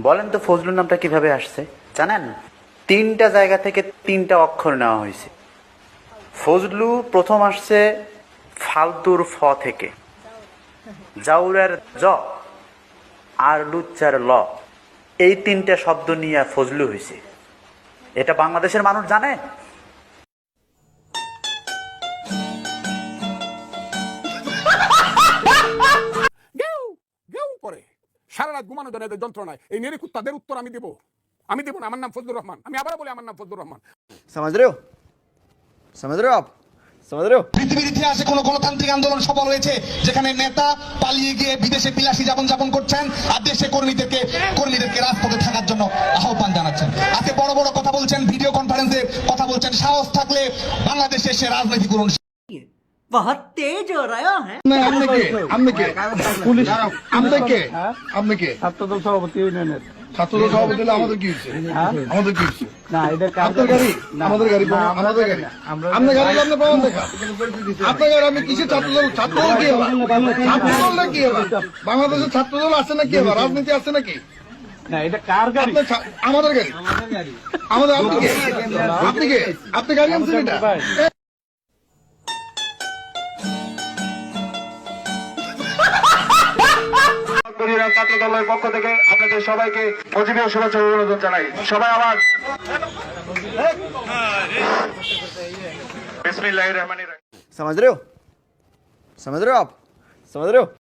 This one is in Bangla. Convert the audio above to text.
বলেন তো ফজলুর নামটা কীভাবে আসছে? জানেন? তিনটা জায়গা থেকে তিনটা অক্ষর নেওয়া হয়েছে। ফজলু প্রথম আসছে ফালতুর ফ থেকে। জাউরের জ আর লুচ্চার ল। এই তিনটা শব্দ নিয়ে ফজলু হয়েছে। এটা বাংলাদেশের মানুষ জানে? সারা রাত ঘুমানো যায় যন্ত্রণায়। এই নিরিকুত তাদের উত্তর আমি দেবো। আমি দেবো না আমার নাম ফজলুর রহমান। আমি আবার বলি আমার নাম ফজলুর রহমান। পৃথিবীর ইতিহাসে গণতান্ত্রিক আন্দোলন সফল হয়েছে যেখানে নেতা পালিয়ে গিয়ে বিদেশে বিলাসী জীবন যাপন করছেন আর দেশে কর্মীদেরকে কর্মীদেরকে রাজপথে থাকার জন্য আহ্বান জানাচ্ছেন। আজকে বড় বড় কথা বলছেন ভিডিও কনফারেন্সে কথা বলছেন। সাহস থাকলে বাংলাদেশে সে রাজনীতি করুন। बहुत तेज हो रहा है আপনি কে আপনি কে পুলিশ আপনি কে আপনি কে ছাত্রদল সভাপতি ইউনিয়নের ছাত্রদল সভাপতি হলে আমাদের কি হচ্ছে আমাদের কি হচ্ছে না এটা আপনার গাড়ি আমাদের গাড়ি প্রমাণ- আমাদের গাড়ি আপনার গাড়ি আপনার প্রমাণ দেখা আপনার গাড়ি আমি কিসের ছাত্রদল ছাত্রদল কি হবে ছাত্রদল না কি হবে বাংলাদেশের ছাত্রদল আছে না কি হবে রাজনীতি আছে নাকি না এটা কার গাড়ি আপনার ছা- আমাদের গাড়ি আমাদের আপনি কে আপনি কে আপনি গাড়ি আনছেন এটা ছাত্র দলের পক্ষ থেকে আপনাদের সবাইকে মজিবীয় শুভেচ্ছা ও অভিনন্দন জানাই সবাই আমার বিসমিল্লাহির রহমানির রহিম समझ रहे हो समझ रहे हो आप समझ रहे हो